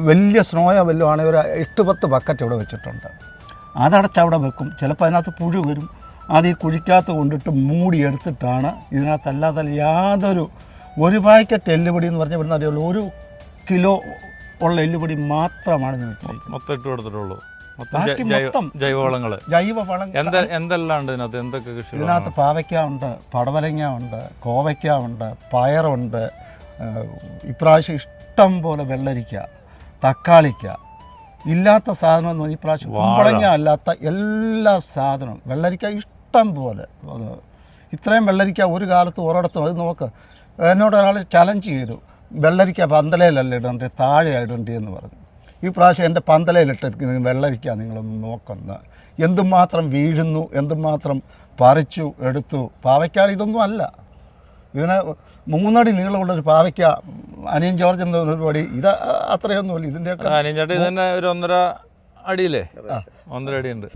വലിയ സ്നോയോ വല്ലതും ആണെങ്കിൽ ഒരു എട്ട് പത്ത് ബക്കറ്റ് ഇവിടെ വെച്ചിട്ടുണ്ട്. അതടച്ച് അവിടെ വെക്കും. ചിലപ്പോൾ അതിനകത്ത് പുഴു വരും. അത് ഈ കുഴിക്കകത്ത് കൊണ്ടിട്ട് മൂടി എടുത്തിട്ടാണ് ഇതിനകത്ത് അല്ലാതെ യാതൊരു ഒരു പാക്കറ്റ് എല്ലുപൊടി എന്ന് പറഞ്ഞാൽ ഇവിടുന്ന് അറിയുള്ളൂ. ഒരു കിലോ ഉള്ള എല്ലുപൊടി മാത്രമാണ് ഇതിന് ഇട്ടിരിക്കുന്നത് മൊത്തം ഇട്ട് കൊടുത്തിട്ടുള്ളൂ. മൊത്തം ബാക്കി ജൈ- ജൈവ- മൊത്തം ജൈവവളങ്ങൾ. ജൈവ വളം എന്ത എന്തെല്ലാം ഉണ്ട് ഇതിനകത്ത്? എന്തൊക്കെ കൃഷി ഇതിനകത്ത് പാവയ്ക്ക ഉണ്ട് പടവലങ്ങ ഉണ്ട് കോവയ്ക്ക ഉണ്ട് പയറുണ്ട് ഇപ്രാവശ്യം ഇഷ്ടം പോലെ വെള്ളരിക്ക. തക്കാളിക്ക. ഇല്ലാത്ത സാധനം എന്ന് പറഞ്ഞാൽ ഇപ്രാവശ്യം കുമ്പളങ്ങ അല്ലാത്ത എല്ലാ സാധനവും. വെള്ളരിക്ക ഇഷ്ടം പോലെ. ഇത്രയും വെള്ളരിക്ക ഒരു കാലത്ത് ഒരിടത്തും അത് നോക്ക്. എന്നോട് ഒരാൾ ചലഞ്ച് ചെയ്തു. വെള്ളരിക്ക പന്തലയിലല്ല ഇടേണ്ടത് താഴെ ഇടേണ്ടി എന്ന് പറഞ്ഞു. ഈ പ്രാവശ്യം എന്റെ പന്തലയിലിട്ട് വെള്ളരിക്ക നിങ്ങളൊന്ന് നോക്കുന്ന. എന്തുമാത്രം വീഴുന്നു എന്തുമാത്രം പറിച്ചു എടുത്തു. പാവയ്ക്കാട് ഇതൊന്നും അല്ല. ഇതിന് മൂന്നടി നീളമുള്ളൊരു പാവയ്ക്ക അനിയൻ ജോർജ് എന്ന പരിപാടി പടി. ഇത് അത്രയൊന്നുമില്ല. ഇതിന്റെയൊക്കെ അനിയൻചേട്ടൻ ഇത് തന്നെ ഒരു ഒന്നര അടിയില്ലേ? ഒന്നര അടിയുണ്ട്. ഉണ്ട്